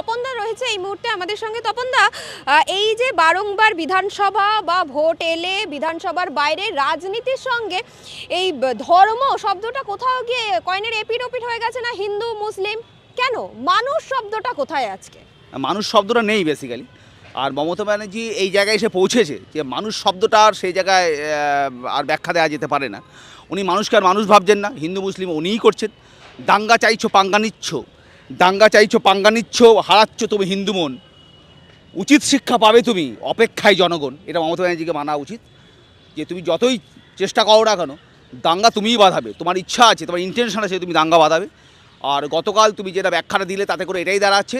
তপনদা রয়েছে এই মুহূর্তে আমাদের সঙ্গে। তপনদা এই যে বারংবার বিধানসভা বা ভোট এলে বিধানসভার বাইরে রাজনীতির সঙ্গে এই ধর্ম শব্দটা কোথাও গিয়ে কয়েনের এপিট ওপিট হয়ে গেছে না হিন্দু, মুসলিম? কেন? মানুষ শব্দটা কোথায় আজকে? মানুষ শব্দটা নেই বেসিক্যালি আর মমতা ব্যানার্জি এই জায়গায় এসে পৌঁছেছে যে মানুষ শব্দটা আর সেই জায়গায় আর ব্যাখ্যা দেওয়া যেতে পারে না। উনি মানুষকে আর মানুষ ভাবছেন না। হিন্দু, মুসলিম উনিই করছেন। দাঙ্গা চাইছো, পাঙ্গা নিচ্ছ। দাঙ্গা চাইছো পাঙ্গা নিচ্ছ হারাচ্ছ তুমি হিন্দু মন। উচিত শিক্ষা পাবে তুমি অপেক্ষায় জনগণ। এটা মমতা ব্যানার্জিকে মানা উচিত যে তুমি যতই চেষ্টা করো না কেন দাঙ্গা তুমিই বাঁধাবে। তোমার ইচ্ছা আছে তোমার ইন্টেনশন আছে তুমি দাঙ্গা বাঁধাবে। আর গতকাল তুমি যেটা ব্যাখ্যাটা দিলে তাতে করে এটাই দাঁড়াচ্ছে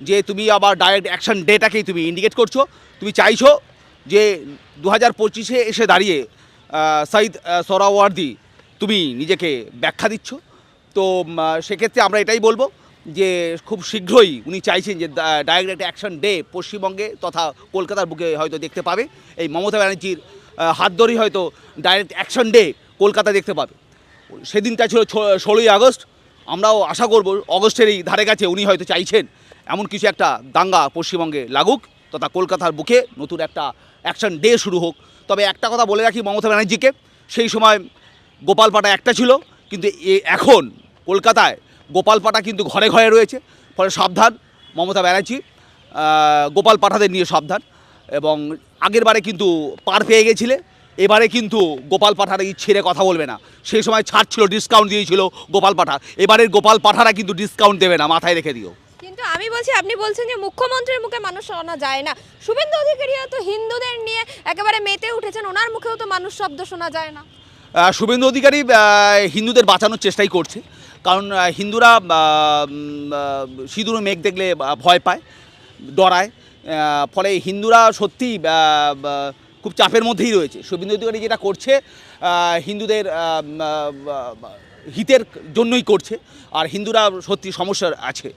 যে তুমি আবার ডাইরেক্ট অ্যাকশন ডেটাকেই তুমি ইন্ডিকেট করছ। তুমি চাইছো যে দু হাজার পঁচিশে এসে দাঁড়িয়ে সাইদ আহ, সোহরাওয়ার্দী তুমি নিজেকে ব্যাখ্যা দিচ্ছ। তো সেক্ষেত্রে আমরা এটাই বলব যে খুব শীঘ্রই উনি চাইছেন যে ডাইরেক্ট অ্যাকশন ডে পশ্চিমবঙ্গে তথা কলকাতার বুকে হয়তো দেখতে পাবে। এই মমতা ব্যানার্জির হাত ধরেই হয়তো ডাইরেক্ট অ্যাকশন ডে কলকাতা দেখতে পাবে। সেদিনটা ছিল ষোলোই আগস্ট। আমরাও আশা করব অগস্টের এই ধারে কাছে উনি হয়তো চাইছেন এমন কিছু একটা দাঙ্গা পশ্চিমবঙ্গে লাগুক তথা কলকাতার বুকে নতুন একটা অ্যাকশন ডে শুরু হোক। তবে একটা কথা বলে রাখি মমতা ব্যানার্জিকে, সেই সময় গোপালপাটা একটা ছিল, কিন্তু এখন কলকাতায় গোপালপাটা কিন্তু ঘরে ঘরে রয়েছে। ফলে সাবধান মমতা ব্যানার্জি। গোপাল পাঠাদের নিয়ে সাবধান এবং আগের বারে কিন্তু পার পেয়ে গেছিলে এবারে কিন্তু গোপাল পাঠারা এই ছেড়ে কথা বলবে না। সেই সময় ছাড় ছিল ডিসকাউন্ট দিয়েছিল গোপাল পাঠা। এবারের গোপাল পাঠারা কিন্তু ডিসকাউন্ট দেবে না মাথায় রেখে দিও। কিন্তু আমি বলছি আপনি বলছেন যে মুখ্যমন্ত্রীর মুখে মানুষ শোনা যায় না। শুভেন্দু অধিকারীও তো হিন্দুদের নিয়ে একেবারে মেতে উঠেছেন ওনার মুখেও তো মানুষ শব্দ শোনা যায় না। শুভেন্দু অধিকারী হিন্দুদের বাঁচানোর চেষ্টাই করছে। কারণ হিন্দুরা সিঁদুর মেঘ দেখলে ভয় পায় ডরায় ফলে হিন্দুরা সত্যি খুব চাপের মধ্যেই রয়েছে। শুভেন্দু অধিকারী যেটা করছে হিন্দুদের হিতের জন্যই করছে আর হিন্দুরা সত্যি সমস্যার আছে।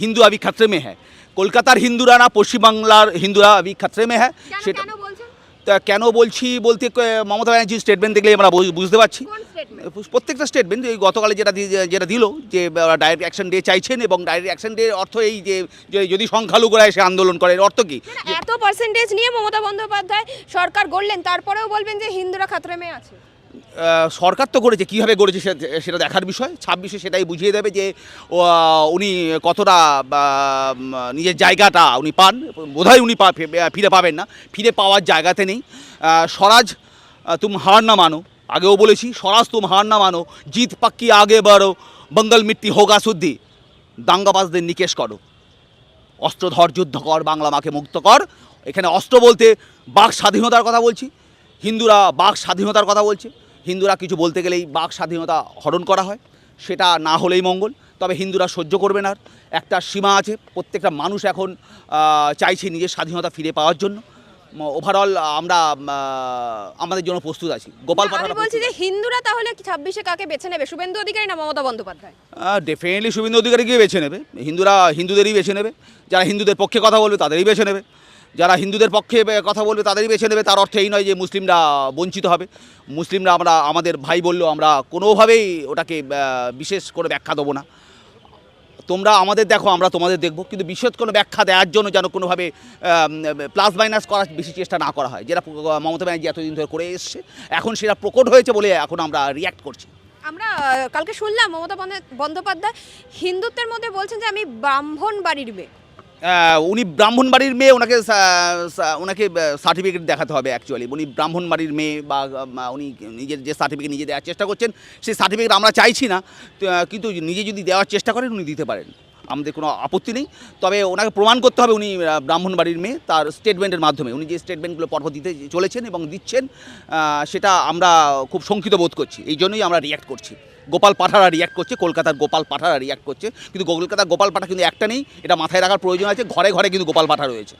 হিন্দু আবি খাতরে মে হ্যাঁ কলকাতার হিন্দুরা না পশ্চিমবাংলার হিন্দুরা আবি খাতরে মে হ্যাঁ সেটা কেন তা কেন বলছি বলতে মমতা ব্যানার্জির স্টেটমেন্ট দেখলে আমরা বুঝ- বুঝতে পারছি। প্রত্যেকটা স্টেটমেন্ট এই গতকালে যেটা যেটা দিল যে ডাইরেক্ট অ্যাকশন ডে চাইছেন এবং ডাইরেক্ট অ্যাকশন ডে অর্থ এই যে যদি সংখ্যালঘুরা এসে আন্দোলন করে এর অর্থ কি? এত পার্সেন্টেজ নিয়ে মমতা বন্দ্যোপাধ্যায় সরকার গড়লেন তারপরেও বলবেন যে হিন্দুরা খাতরে মেয়ে আছে। সরকার তো করেছে কীভাবে করেছে সেটা দেখার বিষয়। ছাব্বিশে সেটাই বুঝিয়ে দেবে যে উনি কতটা নিজের জায়গাটা উনি পান বোধহয় উনি ফিরে পাবেন না। ফিরে পাওয়ার জায়গাতে নেই। স্বরাজ তুম হার না মানো। আগেও বলেছি স্বরাজ তুম হার না মানো, জিত পাক্কি আগে বাড়ো, বঙ্গল মিট্টি হোগা শুদ্ধি, দাঙ্গাবাজদের নিকেশ করো। অস্ত্রধর যুদ্ধ কর, বাংলা মাকে মুক্ত কর। এখানে অস্ত্র বলতে বাক স্বাধীনতার কথা বলছি, হিন্দুরা বাক স্বাধীনতার কথা বলছে। হিন্দুরা কিছু বলতে গেলেই বাক স্বাধীনতা হরণ করা হয়, সেটা না হলেই মঙ্গল, তবে হিন্দুরা সহ্য করবে না। একটা সীমা আছে, প্রত্যেকটা মানুষ এখন চাইছে নিজের স্বাধীনতা ফিরে পাওয়ার জন্য। ওভারঅল আমরা আমাদের জন্য প্রস্তুত আছি। গোপাল আমি বলছি যে হিন্দুরা তাহলে ছাব্বিশে কাকে বেছে নেবে? শুভেন্দু অধিকারী না মমতা বন্দ্যোপাধ্যায়? ডেফিনেটলি শুভেন্দু অধিকারীকে বেছে নেবে। হিন্দুরা হিন্দুদেরই বেছে নেবে। যারা হিন্দুদের পক্ষে কথা বলবে তাদেরই বেছে নেবে। যারা হিন্দুদের পক্ষে কথা বলবে তাদেরই বেছে নেবে। তার অর্থ এই নয় যে মুসলিমরা বঞ্চিত হবে। মুসলিমরা আমরা আমাদের ভাই বললেও আমরা কোনোভাবেই ওটাকে বিশেষ করে ব্যাখ্যা দেবো না। তোমরা আমাদের দেখো, আমরা তোমাদের দেখব। কিন্তু বিশেষ কোনো ব্যাখ্যা দেওয়ার জন্য যেন কোনোভাবে প্লাস মাইনাস করার বেশি চেষ্টা না করা হয়। যেটা মমতা ব্যানার্জি এতদিন ধরে করে এসছে, এখন সেটা প্রকট হয়েছে বলে এখন আমরা রিয়াক্ট করছি। আমরা কালকে শুনলাম মমতা বন্দ্যোপাধ্যায় হিন্দুত্বের মধ্যে বলছেন যে আমি ব্রাহ্মণ বাড়ির মেয়ে। উনি ব্রাহ্মণ বাড়ির মেয়ে, ওনাকে ওনাকে সার্টিফিকেট দেখাতে হবে অ্যাকচুয়ালি উনি ব্রাহ্মণ বাড়ির মেয়ে বা উনি নিজের যে সার্টিফিকেট নিজে দেওয়ার চেষ্টা করছেন, সেই সার্টিফিকেট আমরা চাইছি না। কিন্তু নিজে যদি দেওয়ার চেষ্টা করেন, উনি দিতে পারেন। আমাদের কোনো আপত্তি নেই। তবে ওনাকে প্রমাণ করতে হবে উনি ব্রাহ্মণবাড়ির ব্রাহ্মণ বাড়ির মেয়ে, তার স্টেটমেন্টের মাধ্যমে। উনি যে স্টেটমেন্টগুলো পরপর দিতে চলেছেন এবং দিচ্ছেন সেটা আমরা খুব শঙ্কিত বোধ করছি। এই জন্যই আমরা রিয়্যাক্ট করছি। গোপাল পাঠারা রিয়াক্ট করছে, কলকাতার গোপাল পাঠারা রিয়াক্ট করছে। কিন্তু কলকাতার গোপাল পাঠা কিন্তু একটা নেই, এটা মাথায় রাখার প্রয়োজন আছে, ঘরে ঘরে কিন্তু গোপাল পাঠা রয়েছে।